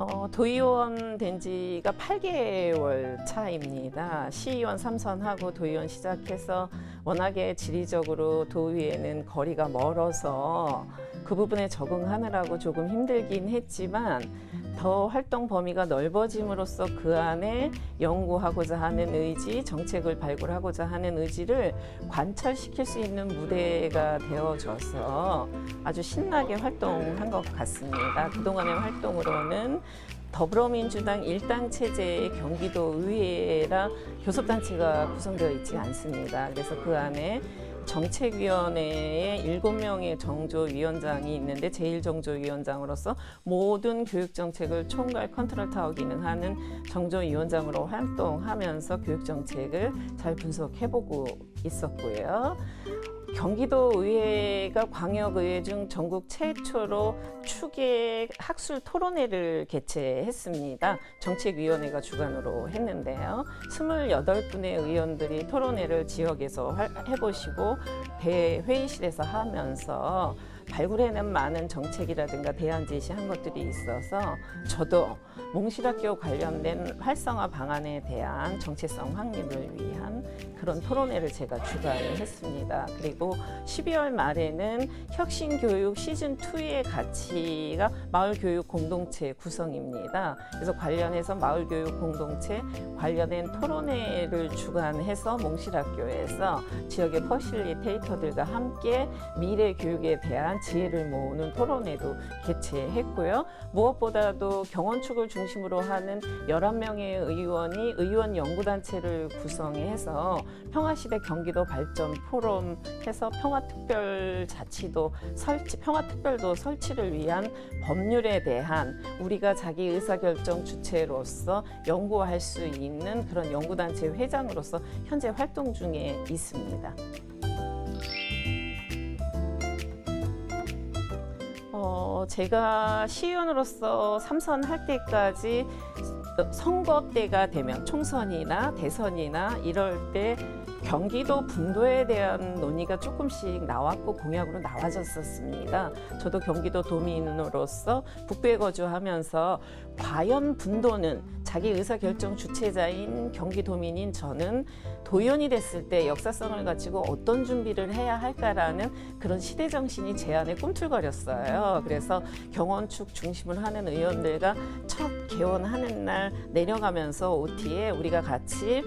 어, 도의원 된 지가 8개월 차입니다. 시의원 삼선하고 도의원 시작해서 워낙에 지리적으로 도의회는 거리가 멀어서 그 부분에 적응하느라고 조금 힘들긴 했지만 더 활동 범위가 넓어짐으로써 그 안에 연구하고자 하는 의지, 정책을 발굴하고자 하는 의지를 관철시킬 수 있는 무대가 되어줘서 아주 신나게 활동한 것 같습니다. 그동안의 활동으로는 더불어민주당 일당 체제의 경기도 의회라 교섭단체가 구성되어 있지 않습니다. 그래서 그 안에 정책위원회에 일곱 명의 정조위원장이 있는데 제1정조위원장으로서 모든 교육정책을 총괄 컨트롤타워 기능하는 정조위원장으로 활동하면서 교육정책을 잘 분석해보고 있었고요. 경기도 의회가 광역의회 중 전국 최초로 추계 학술 토론회를 개최했습니다. 정책위원회가 주관으로 했는데요. 28분의 의원들이 토론회를 지역에서 할- 해보시고 대회의실에서 하면서 발굴해낸 많은 정책이라든가 대안 제시한 것들이 있어서 저도 몽실학교 관련된 활성화 방안에 대한 정체성 확립을 위한 그런 토론회를 제가 주관했습니다. 그리고 12월 말에는 혁신교육 시즌2의 가치가 마을교육 공동체 구성입니다. 그래서 관련해서 마을교육 공동체 관련된 토론회를 주관해서 몽실학교에서 지역의 퍼실리테이터들과 함께 미래 교육에 대한 지혜를 모으는 토론회도 개최했고요. 무엇보다도 경원축을 중심으로 하는 11명의 의원이 의원 연구단체를 구성해서 평화시대 경기도 발전 포럼 해서 평화특별자치도 설치, 평화특별도 설치를 위한 법률에 대한 우리가 자기 의사결정 주체로서 연구할 수 있는 그런 연구단체 회장으로서 현재 활동 중에 있습니다. 어, 제가 시의원으로서 삼선할 때까지 선거 때가 되면 총선이나 대선이나 이럴 때 경기도 분도에 대한 논의가 조금씩 나왔고 공약으로 나와졌었습니다. 저도 경기도 도민으로서 북부에 거주하면서 과연 분도는 자기 의사결정 주체자인 경기도민인 저는 도연이 됐을 때 역사성을 가지고 어떤 준비를 해야 할까라는 그런 시대 정신이 제 안에 꿈틀거렸어요. 그래서 경원축 중심을 하는 의원들과 첫 개원하는 날 내려가면서 OT에 우리가 같이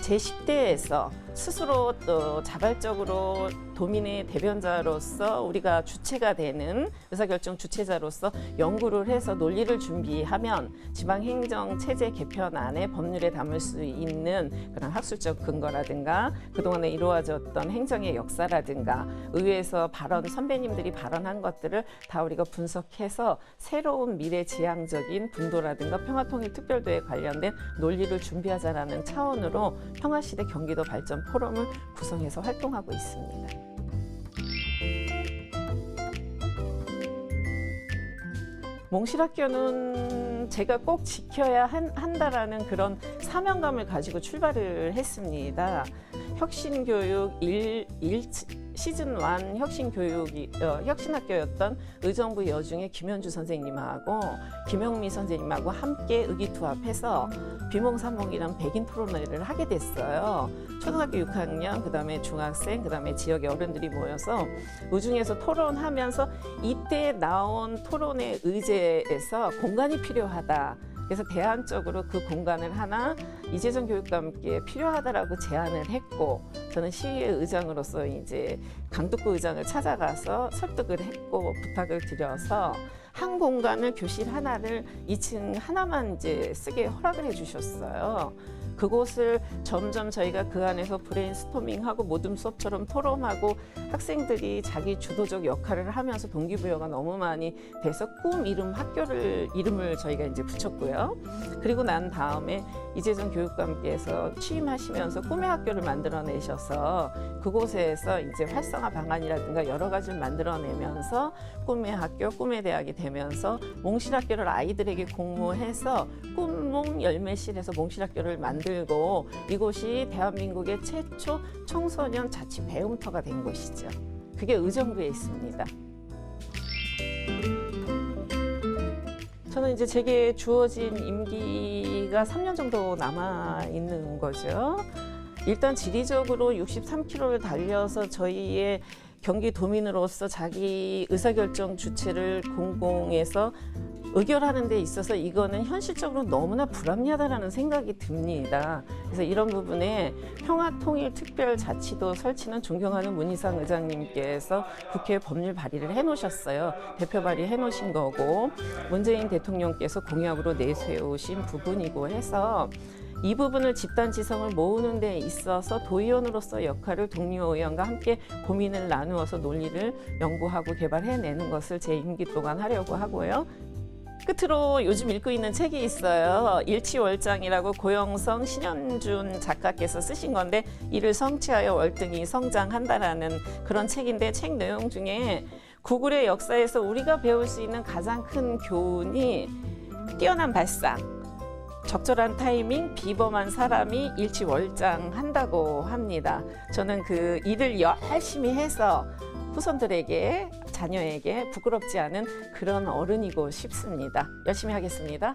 제10대에서 스스로 또 자발적으로 도민의 대변자로서 우리가 주체가 되는 의사결정 주체자로서 연구를 해서 논리를 준비하면 지방행정 체제 개편안에 법률에 담을 수 있는 그런 학술적 근거라든가 그동안에 이루어졌던 행정의 역사라든가 의회에서 발언 선배님들이 발언한 것들을 다 우리가 분석해서 새로운 미래지향적인 분도라든가 평화통일 특별도에 관련된 논리를 준비하자라는 차원으로 평화시대 경기도 발전 포럼을 구성해서 활동하고 있습니다. 몽실학교는 제가 꼭 지켜야 한, 한다라는 그런 사명감을 가지고 출발을 했습니다. 혁신교육 1, 일 시즌 1 혁신 교육이 어, 혁신학교였던 의정부 여중의 김현주 선생님하고 김영미 선생님하고 함께 의기투합해서 비몽사몽이란 백인 토론회를 하게 됐어요. 초등학교 6학년, 그다음에 중학생, 그다음에 지역의 어른들이 모여서 의중에서 토론하면서 이때 나온 토론의 의제에서 공간이 필요하다. 그래서 대안적으로 그 공간을 하나 이재정 교육과 함께 필요하다라고 제안을 했고 저는 시의회 의장으로서 이제 강덕구 의장을 찾아가서 설득을 했고 부탁을 드려서 한 공간을 교실 하나를 2층 하나만 이제 쓰게 허락을 해주셨어요. 그곳을 점점 저희가 그 안에서 브레인스토밍하고 모둠 수업처럼 토론하고 학생들이 자기 주도적 역할을 하면서 동기부여가 너무 많이 돼서 꿈 이름 학교를 이름을 저희가 이제 붙였고요. 그리고 난 다음에 이재정 교육감께서 취임하시면서 꿈의 학교를 만들어내셔서 그곳에서 이제 활성화 방안이라든가 여러 가지를 만들어내면서 꿈의 학교, 꿈의 대학이 되면서 몽실학교를 아이들에게 공모해서 꿈몽 열매실에서 몽실학교를 만들고 이곳이 대한민국의 최초 청소년 자치 배움터가 된 곳이죠. 그게 의정부에 있습니다. 저는 이제 제게 주어진 임기가 3년 정도 남아 있는 거죠. 일단 지리적으로 63km를 달려서 저희의 경기 도민으로서 자기 의사결정 주체를 공공에서 의결하는 데 있어서 이거는 현실적으로 너무나 불합리하다라는 생각이 듭니다. 그래서 이런 부분에 평화통일특별자치도 설치는 존경하는 문희상 의장님께서 국회 법률 발의를 해놓으셨어요. 대표 발의해 놓으신 거고 문재인 대통령께서 공약으로 내세우신 부분이고 해서 이 부분을 집단 지성을 모으는 데 있어서 도의원으로서 역할을 동료 의원과 함께 고민을 나누어서 논리를 연구하고 개발해내는 것을 제 임기 동안 하려고 하고요. 끝으로 요즘 읽고 있는 책이 있어요. 일치월장이라고 고영성 신현준 작가께서 쓰신 건데 이를 성취하여 월등히 성장한다라는 그런 책인데 책 내용 중에 구글의 역사에서 우리가 배울 수 있는 가장 큰 교훈이 뛰어난 발상, 적절한 타이밍, 비범한 사람이 일치월장한다고 합니다. 저는 그 일을 열심히 해서 후손들에게 자녀에게 부끄럽지 않은 그런 어른이고 싶습니다. 열심히 하겠습니다.